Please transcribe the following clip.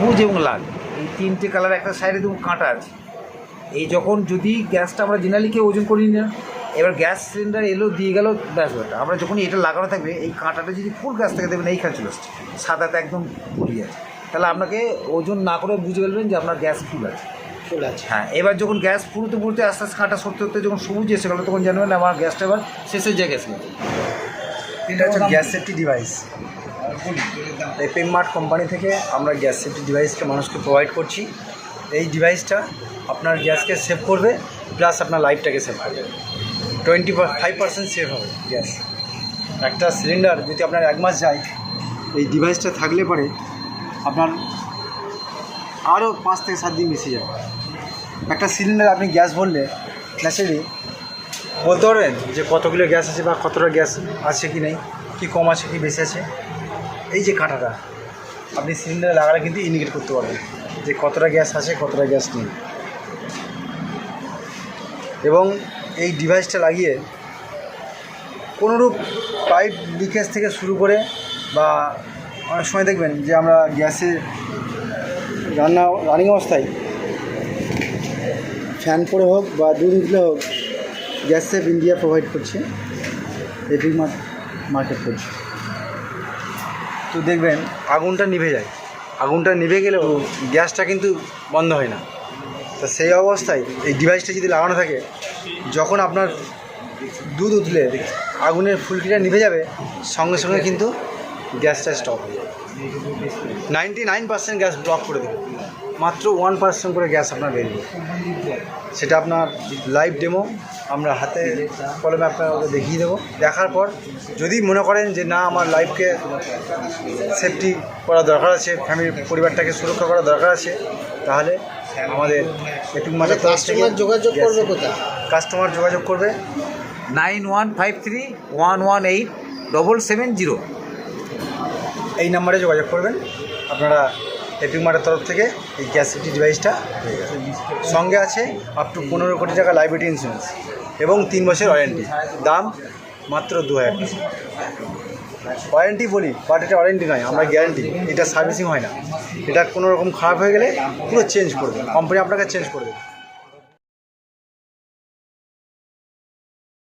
সবুজ এবং লাল। এই তিনটে কালার একটা সাইডে দেখুন কাঁটা আছে। এই যখন যদি গ্যাসটা আমরা জেনারেলি কেউ ওজন করি না এবার গ্যাস সিলিন্ডার এলো দিয়ে গেল ব্যাস ব্যাটা আমরা যখনই এটা লাগানো থাকবে এই কাঁটাটা যদি ফুল গ্যাস থেকে দেবেন এইখানে চলে আসছে। সাদাতে একদম ফুল আছে তাহলে আপনাকে ওজন না করে বুঝে ফেলবেন যে আপনার গ্যাস ফুল আছে। ফুল আছে। হ্যাঁ এবার যখন গ্যাস পুরোতে পুরোতে আস্তে আস্তে কাঁটা সরতে সরতে যখন সবুজ এসে গেলো তখন জানবেন আমার গ্যাসটা এবার শেষের জায়গায় এসে গেছে। এটা হচ্ছে গ্যাস সেফটি ডিভাইস এই পেমমার্ট কোম্পানি থেকে আমরা গ্যাস সেফটি ডিভাইসকে মানুষকে প্রোভাইড করছি। এই ডিভাইসটা আপনার গ্যাসকে সেভ করবে প্লাস আপনার লাইফটাকে সেভ করবে। টোয়েন্টি ফাইভ পার্সেন্ট সেভ হবে গ্যাস একটা সিলিন্ডার যদি আপনার এক মাস যায়, এই ডিভাইসটা থাকলে পরে আপনার আরও পাঁচ থেকে সাত দিন বেশি যাবে। একটা সিলিন্ডার আপনি গ্যাস ভরলে ন্যাচারালি বলতে পারবেন যে কত কিলো গ্যাস আছে বা কতটা গ্যাস আছে কি নেই, কি কম আছে, কি বেশি আছে। এই যে কাঁটাটা, আপনি সিলিন্ডারে লাগালে কিন্তু ইন্ডিকেট করতে পারবেন যে কতটা গ্যাস আছে, কতটা গ্যাস নেই। এবং এই ডিভাইসটা লাগিয়ে কোনোরূপ পাইপ লিকেজ থেকে শুরু করে বা অনেক সময় দেখবেন যে আমরা গ্যাসে রান্না রানিং অবস্থায় ফ্যান করে হোক বা দুধ উঠলে হোক, গ্যাস সেফ ইন্ডিয়া প্রোভাইড করছে এপিক মার্কেট করছে। তো দেখবেন আগুনটা নিভে যায়। আগুনটা নিভে গেলেও গ্যাসটা কিন্তু বন্ধ হয় না। তা সেই অবস্থায় এই ডিভাইসটা যদি লাগানো থাকে যখন আপনার দুধ উঠলে আগুনের ফুলকিটা নিভে যাবে সঙ্গে সঙ্গে কিন্তু গ্যাসটা স্টপ হয়ে যাবে। Ninety nine percent gas block করে দেবে। মাত্র ওয়ান পার্সেন্ট করে গ্যাস আপনার বেরিয়ে সেটা আপনার লাইভ ডেমো আমরা হাতে কলমে আপনাকে দেখিয়ে দেবো। দেখার পর যদি মনে করেন যে না আমার লাইফকে সেফটি করা দরকার আছে ফ্যামিলি পরিবারটাকে সুরক্ষা করা দরকার আছে তাহলে আমাদের এটুক মাঝে কাস্টমার যোগাযোগ করবে কোথায়? কাস্টমার যোগাযোগ করবে nine one five three one one eight double seven zero এই নাম্বারে যোগাযোগ করবেন। আপনারা এপিক মার্টের তরফ থেকে এই গ্যাস সেফটি ডিভাইসটা সঙ্গে আছে আপ টু পনেরো কোটি টাকা লাইবিলিটি ইন্স্যুরেন্স এবং তিন বছর ওয়ারেন্টি দাম মাত্র দু হাজার ওয়ারেন্টি বলি বাট এটা ওয়ারেন্টি নয়, আমরা গ্যারেন্টি এটা সার্ভিসিং হয় না। এটা কোনো রকম খারাপ হয়ে গেলে পুরো চেঞ্জ করবে কোম্পানি আপনাকে চেঞ্জ করে দেবে।